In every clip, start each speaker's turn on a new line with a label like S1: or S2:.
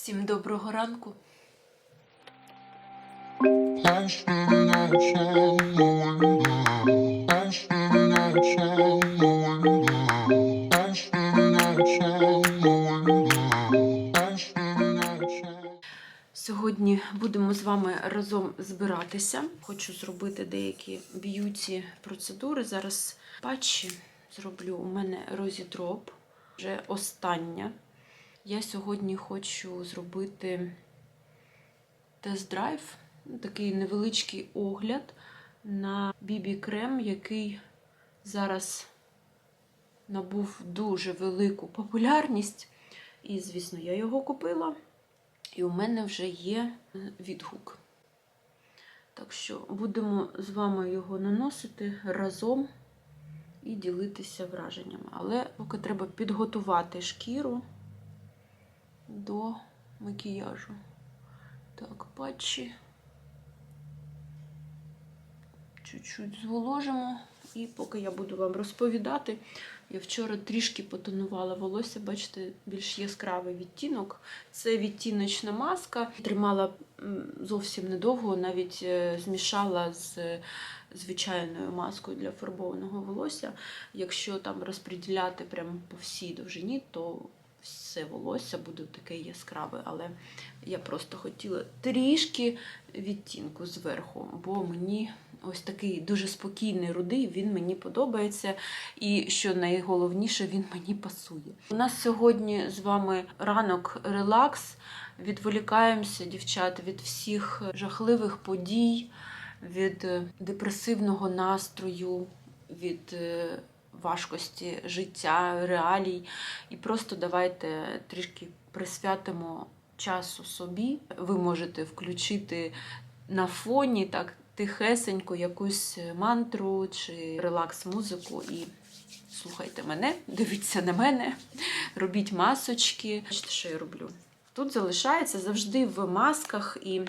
S1: Всім доброго ранку. Сьогодні будемо з вами разом збиратися. Хочу зробити деякі б'юті процедури. Зараз патчі зроблю. У мене розідроп, вже остання. Я сьогодні хочу зробити тест-драйв, ну, такий невеличкий огляд на бібі-крем, який зараз набув дуже велику популярність. І, звісно, я його купила. І у мене вже є відгук. Так що будемо з вами його наносити разом і ділитися враженнями. Але поки треба підготувати шкіру до макіяжу. Так, патчі. Чуть-чуть зволожимо. І поки я буду вам розповідати, я вчора трішки потонувала волосся, бачите, більш яскравий відтінок. Це відтіночна маска. Тримала зовсім недовго, навіть е, змішала з е, звичайною маскою для фарбованого волосся. Якщо там розподіляти прямо по всій довжині, то все волосся буде таке яскраве. Але я просто хотіла трішки відтінку зверху, бо мені ось такий дуже спокійний рудий, він мені подобається. І що найголовніше, він мені пасує. У нас сьогодні з вами ранок релакс. Відволікаємося, дівчат, від всіх жахливих подій, від е, депресивного настрою, від е, важкості життя, реалій. І просто давайте трішки присвятимо часу собі. Ви можете включити на фоні так тихесенько якусь мантру чи релакс-музику і слухайте мене, дивіться на мене, робіть масочки. Що я роблю? Тут залишається завжди в масках і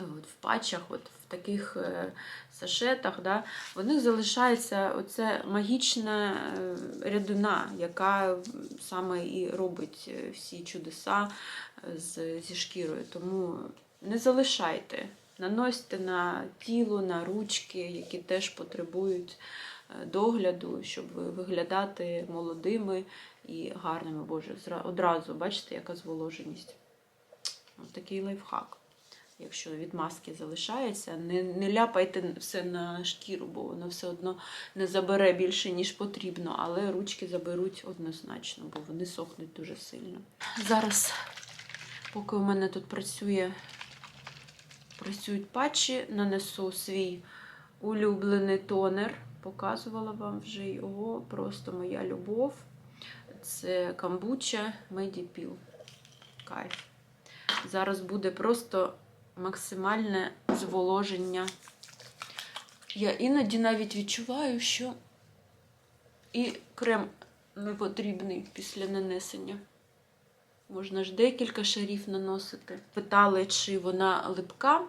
S1: от, в патчах, от, в таких е, сашетах, да, в них залишається оця магічна е, рядина, яка саме і робить е, всі чудеса з, зі шкірою. Тому не залишайте. Наносьте на тіло, на ручки, які теж потребують догляду, щоб виглядати молодими і гарними. Боже, одразу бачите, яка зволоженість. Ось такий лайфхак. Якщо від маски залишається, не, не ляпайте все на шкіру, бо воно все одно не забере більше, ніж потрібно, але ручки заберуть однозначно, бо вони сохнуть дуже сильно. Зараз, поки у мене тут працює працюють патчі, нанесу свій улюблений тонер. Показувала вам вже його, просто моя любов. Це камбуча Medipil. Кайф. Зараз буде просто максимальне зволоження. Я іноді навіть відчуваю, що і крем не потрібний після нанесення. Можна ж декілька шарів наносити. Питали, чи вона липка.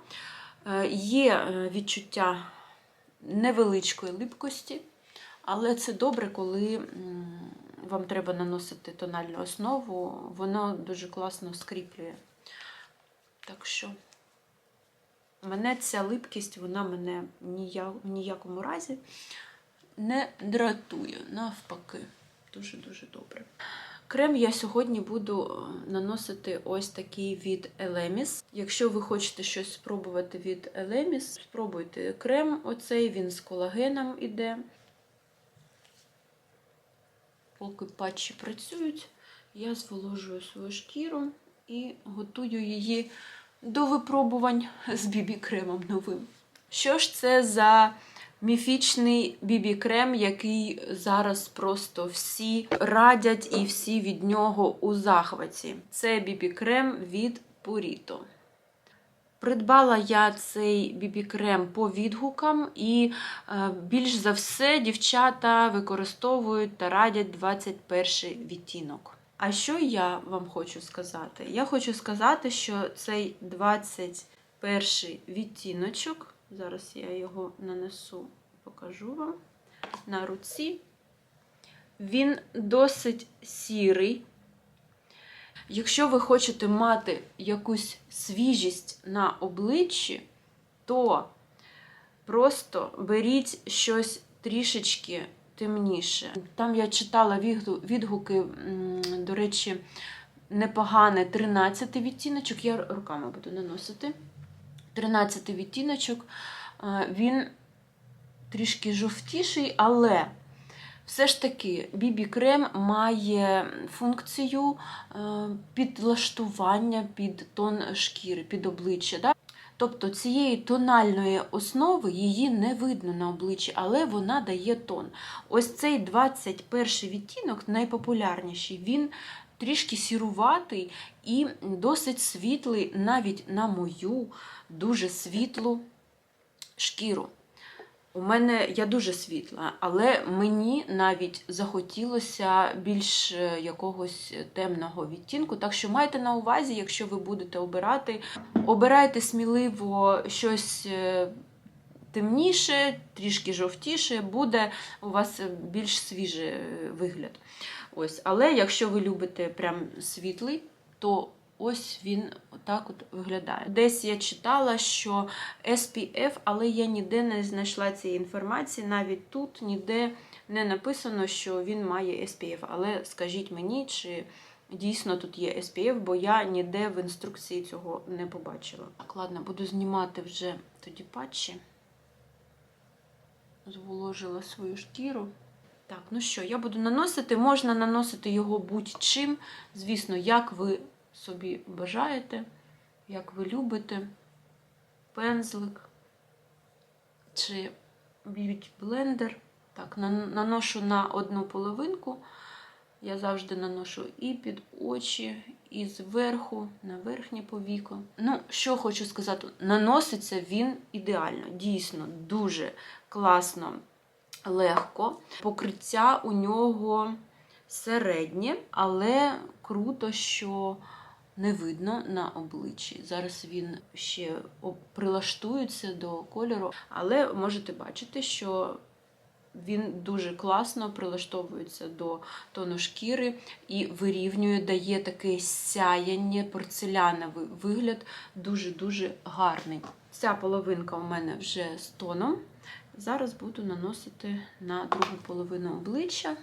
S1: Е, Є е, відчуття невеличкої липкості, але це добре, коли вам треба наносити тональну основу, воно дуже класно скріплює. Так що, мене ця липкість, вона мене в ніякому разі не дратує, навпаки. Дуже-дуже добре. Крем я сьогодні буду е, наносити ось такий від Elemis. Якщо ви хочете щось спробувати від Elemis, спробуйте крем оцей, він з колагеном іде. Поки патчі працюють, я зволожую свою шкіру і готую її до випробувань з бібі-кремом новим. Що ж це за міфічний бібі-крем, який зараз просто всі радять і всі від нього у захваті? Це бібі-крем від Purito. Придбала я цей бібі-крем по відгукам, і е, більш за все дівчата використовують та радять 21 відтінок. А що я вам хочу сказати? Я хочу сказати, що цей 21 відтіночок, зараз я його нанесу, покажу вам на руці. Він досить сірий. Якщо ви хочете мати якусь свіжість на обличчі, то просто беріть щось трішечки темніше. Там я читала відгуки, до речі, непогане 13 відтіночок. Я руками буду наносити. 13 відтіночок. Е, Він трішки жовтіший, але все ж таки BB крем має функцію е, підлаштування під тон шкіри, під обличчя. Да? Тобто цієї тональної основи її не видно на обличчі, але вона дає тон. Ось цей 21 відтінок, найпопулярніший, він трішки сіруватий і досить світлий навіть на мою дуже світлу шкіру. У мене я дуже світла, але мені навіть захотілося більш е, якогось темного відтінку. Так що майте на увазі, якщо ви будете обирати, обирайте сміливо щось е, темніше, трішки жовтіше, буде у вас більш свіжий е, вигляд. Ось. Але якщо ви любите прям світлий, то ось він отак от виглядає. Десь я читала, що SPF, але я ніде не знайшла цієї інформації. Навіть тут ніде не написано, що він має SPF. Але скажіть мені, чи дійсно тут є SPF, бо я ніде в інструкції цього не побачила. Так, ладно, буду знімати вже тоді патчі. Зволожила свою шкіру. Так, ну що, я буду наносити. Можна наносити його будь-чим. Звісно, як ви собі бажаєте, як ви любите. Пензлик чи б'ють блендер. Так, наношу на одну половинку. Я завжди наношу і під очі, і зверху, на верхнє повіко. Ну, що хочу сказати, наноситься він ідеально, дійсно, дуже класно, легко. Покриття у нього середнє, але круто, що не видно на обличчі. Зараз він ще прилаштується до кольору, але можете бачити, що він дуже класно прилаштовується до тону шкіри і вирівнює, дає таке сяяння, порцеляновий вигляд, дуже-дуже гарний. Ця половинка у мене вже з тоном. Зараз буду наносити на другу половину обличчя.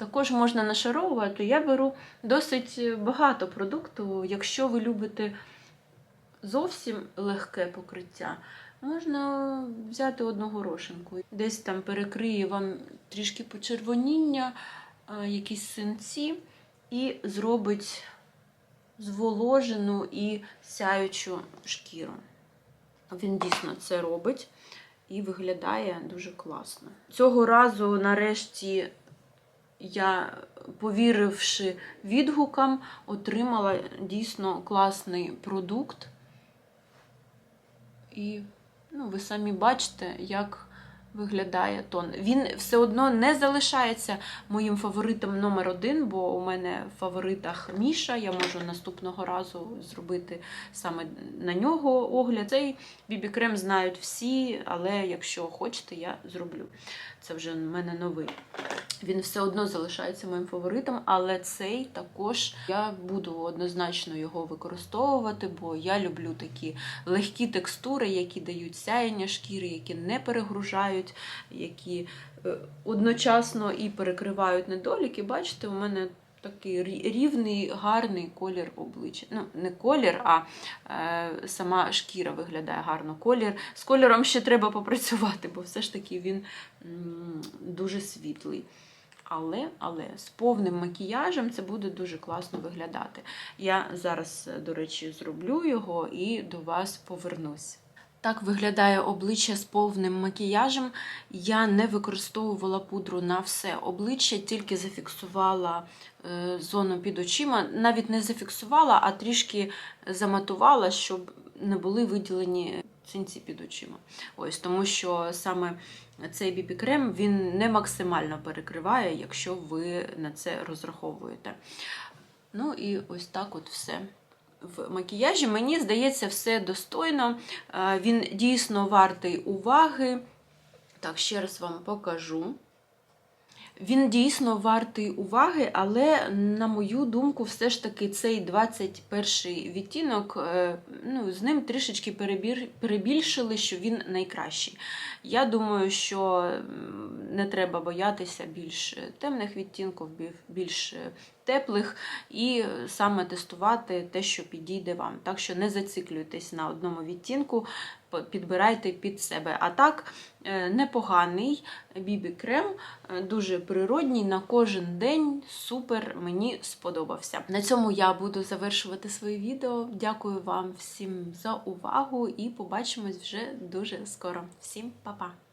S1: Також можна нашаровувати. Я беру досить багато продукту. Якщо ви любите зовсім легке покриття, можна взяти одну горошинку. Десь там перекриє вам трішки почервоніння, якісь синці, і зробить зволожену і сяючу шкіру. Він дійсно це робить і виглядає дуже класно. Цього разу, нарешті, я, повіривши відгукам, отримала дійсно класний продукт. І ну, ви самі бачите, як виглядає тон. Він все одно не залишається моїм фаворитом номер один, бо у мене в фаворитах Міша. Я можу наступного разу зробити саме на нього огляд. Цей бібі-крем знають всі, але якщо хочете, я зроблю. Це вже в мене новий. Він все одно залишається моїм фаворитом, але цей також я буду однозначно його використовувати, бо я люблю такі легкі текстури, які дають сяєння шкіри, які не перегружають, які е, одночасно і перекривають недоліки. Бачите, у мене такий рівний, гарний колір обличчя. Ну, не колір, а е, сама шкіра виглядає гарно. Колір. З кольором ще треба попрацювати, бо все ж таки він м, дуже світлий. Але, але з повним макіяжем це буде дуже класно виглядати. Я зараз, до речі, зроблю його і до вас повернусь. Так виглядає обличчя з повним макіяжем. Я не використовувала пудру на все обличчя, тільки зафіксувала е, зону під очима. Навіть не зафіксувала, а трішки заматувала, щоб не були виділені синці під очима. Ось, тому що саме цей бібі-крем він не максимально перекриває, якщо ви на це розраховуєте. Ну і ось так от все. В макіяжі мені здається, все достойно. Е, Він дійсно вартий уваги. Так, ще раз вам покажу. Він дійсно вартий уваги, але, на мою думку, все ж таки цей 21-й відтінок, е, ну, з ним трішечки перебір, перебільшили, що він найкращий. Я думаю, що не треба боятися більш темних відтінків, більш е, теплих, і саме тестувати те, що підійде вам. Так що не зациклюйтесь на одному відтінку, підбирайте під себе. А так, е, непоганий бібі-крем, е, дуже природній, на кожен день супер мені сподобався. На цьому я буду завершувати своє відео. Дякую вам всім за увагу і побачимось вже дуже скоро. Всім па-па!